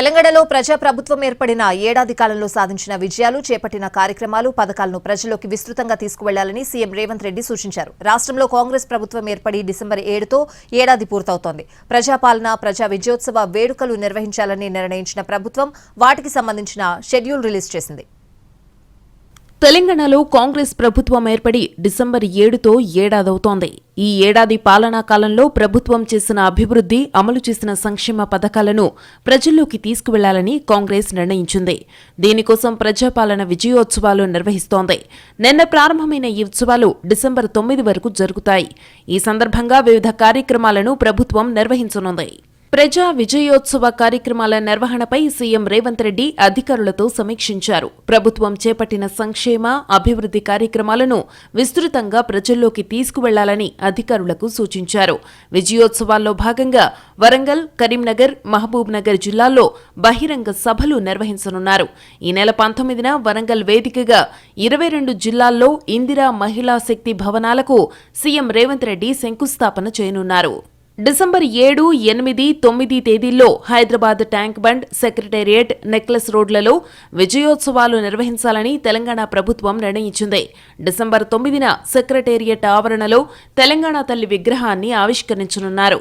తెలంగాణలో ప్రజాప్రభుత్వం ఏర్పడిన ఏడాది కాలంలో సాధించిన విజయాలు చేపట్టిన కార్యక్రమాలు పథకాలను ప్రజల్లోకి విస్తృతంగా తీసుకువెళ్ళాలని సీఎం రేవంత్ రెడ్డి సూచించారు. రాష్ట్రంలో కాంగ్రెస్ ప్రభుత్వం ఏర్పడి డిసెంబర్ ఏడుతో ఏడాది పూర్తవుతోంది. ప్రజాపాలన ప్రజా విజయోత్సవ వేడుకలు నిర్వహించాలని నిర్ణయించిన ప్రభుత్వం వాటికి సంబంధించిన షెడ్యూల్ రిలీజ్ చేసింది. తెలంగాణలో కాంగ్రెస్ ప్రభుత్వం ఏర్పడి డిసెంబర్ ఏడుతో ఏడాదవుతోంది. ఈ ఏడాది పాలనా కాలంలో ప్రభుత్వం చేసిన అభివృద్ధి అమలు చేసిన సంక్షేమ పథకాలను ప్రజల్లోకి తీసుకువెళ్ళాలని కాంగ్రెస్ నిర్ణయించింది. దీనికోసం ప్రజాపాలన విజయోత్సవాలు నిర్వహిస్తోంది. నిన్న ప్రారంభమైన ఈ ఉత్సవాలు డిసెంబర్ తొమ్మిది వరకు జరుగుతాయి. ఈ సందర్భంగా వివిధ కార్యక్రమాలను ప్రభుత్వం నిర్వహించనుంది. ప్రజా విజయోత్సవ కార్యక్రమాల నిర్వహణపై సీఎం రేవంత్ రెడ్డి అధికారులతో సమీక్షించారు. ప్రభుత్వం చేపట్టిన సంక్షేమ అభివృద్ధి కార్యక్రమాలను విస్తృతంగా ప్రజల్లోకి తీసుకువెళ్ళాలని అధికారులకు సూచించారు. విజయోత్సవాల్లో భాగంగా వరంగల్ కరీంనగర్ మహబూబ్ నగర్ జిల్లాల్లో బహిరంగ సభలు నిర్వహించనున్నారు. ఈ నెల పంతొమ్మిదిన వరంగల్ వేదికగా ఇరవై రెండు జిల్లాల్లో ఇందిరా మహిళా శక్తి భవనాలకు సీఎం రేవంత్ రెడ్డి శంకుస్థాపన చేయనున్నారు. డిసెంబర్ ఏడు ఎనిమిది తొమ్మిది తేదీల్లో Hyderabad tank bund secretariat necklace రోడ్లలో విజయోత్సవాలు నిర్వహించాలని తెలంగాణ ప్రభుత్వం నిర్ణయించింది. డిసెంబర్ తొమ్మిదిన సెక్రటేరియట్ ఆవరణలో తెలంగాణ తల్లి విగ్రహాన్ని ఆవిష్కరించనున్నారు.